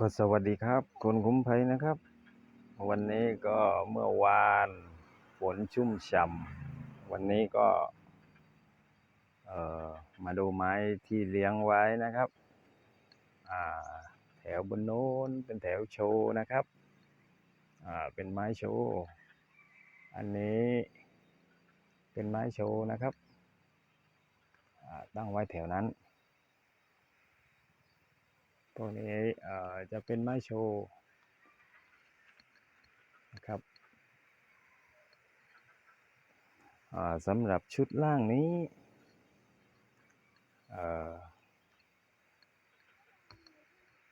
ก็สวัสดีครับคุณคุ้มภัยนะครับ วันนี้ก็เมื่อวานฝนชุ่มฉ่ำวันนี้ก็ เอ่อมาดูไม้ที่เลี้ยงไว้นะครับอ่าแถวบนโน้นเป็นแถวโชว์นะครับอ่าเป็นไม้โชว์อันนี้เป็นไม้โชว์นะครับอ่าตั้งไว้แถวนั้น พวนี้จะเป็นไม้โชว์นะครับสำหรับชุดล่างนี้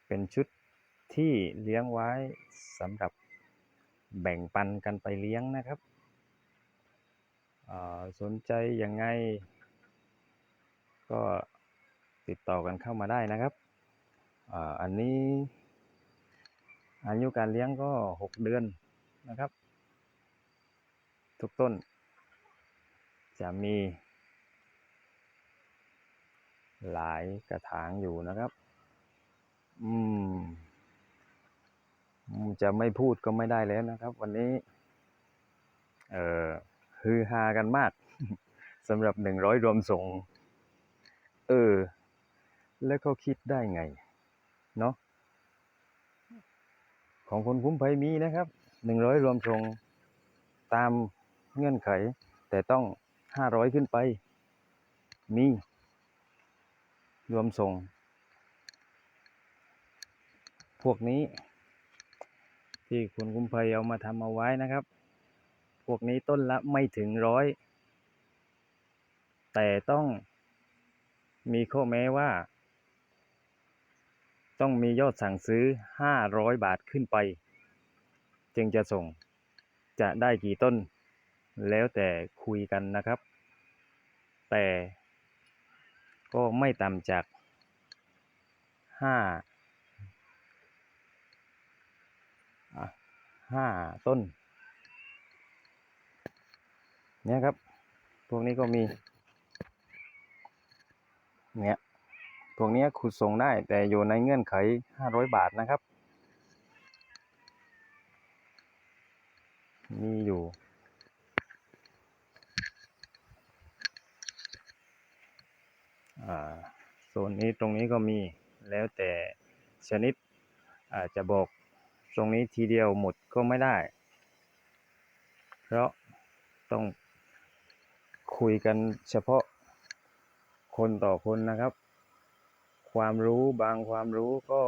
เป็นชุดที่เลี้ยงไว้สำหรับแบ่งปันกันไปเลี้ยงนะครับ สนใจยังไง ก็ติดต่อกันเข้ามาได้นะครับ อันนี้อายุการเลี้ยงก็หกเดือนนะครับ ทุกต้น จะมี หลายกระถางอยู่นะครับ อืม จะไม่พูดก็ไม่ได้แล้วนะครับ วันนี้ เออฮือฮากันมากสำหรับหนึ่งร้อยรวมส่ง เออ แล้วเขาคิดได้ไง เนาะของคนคุ้มภัยมีนะครับหนึ่งร้อยรวมส่งตามเงื่อนไข แต่ต้องห้าร้อยขึ้นไป มี รวมส่งพวกนี้ ที่คุณคุ้มภัยเอามาทำเอาไว้นะครับ พวกนี้ต้นละไม่ถึงร้อย แต่ต้องมีข้อแม้ว่า ต้องมียอดสั่งซื้อ 500 บาทขึ้นไป จึงจะส่งจะได้กี่ต้น แล้วแต่คุยกันนะครับ แต่ก็ไม่ต่ำจาก 5 5 ต้นเนี่ยครับ พวกนี้ก็มี เนี่ย พวกนี้ยขุดส่งได้แต่อยู่ในเงื่อนไข 500 บาทนะครับ มีอยู่ โซนนี้ตรงนี้ก็มีแล้วแต่ชนิดอาจจะบอกตรงนี้ทีเดียวหมดก็ไม่ได้ เพราะต้องคุยกันเฉพาะคนต่อคนนะครับ ความรู้บางความรู้ก็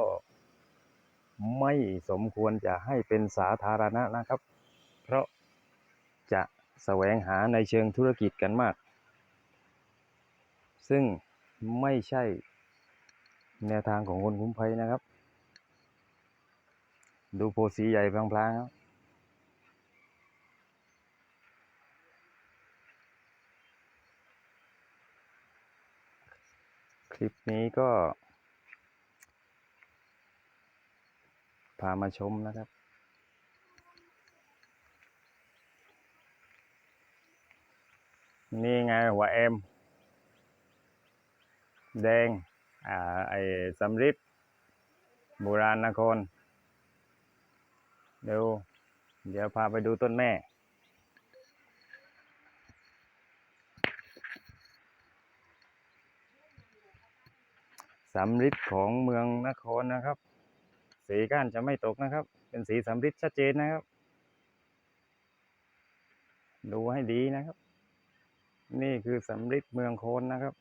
ไม่สมควรจะให้เป็นสาธารณะนะครับ เพราะจะแสวงหาในเชิงธุรกิจกันมาก ซึ่งไม่ใช่แนวทางของคนคุ้มภัยนะครับ ดูโพสีใหญ่พลางๆครับ คลิปนี้ก็ พามาชมนะครับ นี่ไงหัวเอ็ม แดง อ่า ไอ้สำริดโบราณนครเดี๋ยว เดี๋ยวพาไปดูต้นแม่ สำริดของเมืองนครนะครับ สีก้านจะไม่ตกนะครับ เป็นสีสำริดชัดเจนนะครับ ดูให้ดีนะครับ นี่คือสำริดเมืองโคนนะครับ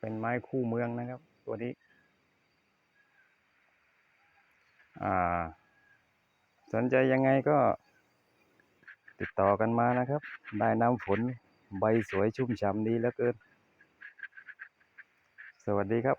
เป็นไม้คู่เมืองนะครับ ตัวนี้อ่าสนใจยังไงก็ติดต่อกันมานะครับ ได้น้ำฝนใบสวยชุ่มฉ่ำดีเหลือเกิน สวัสดีครับ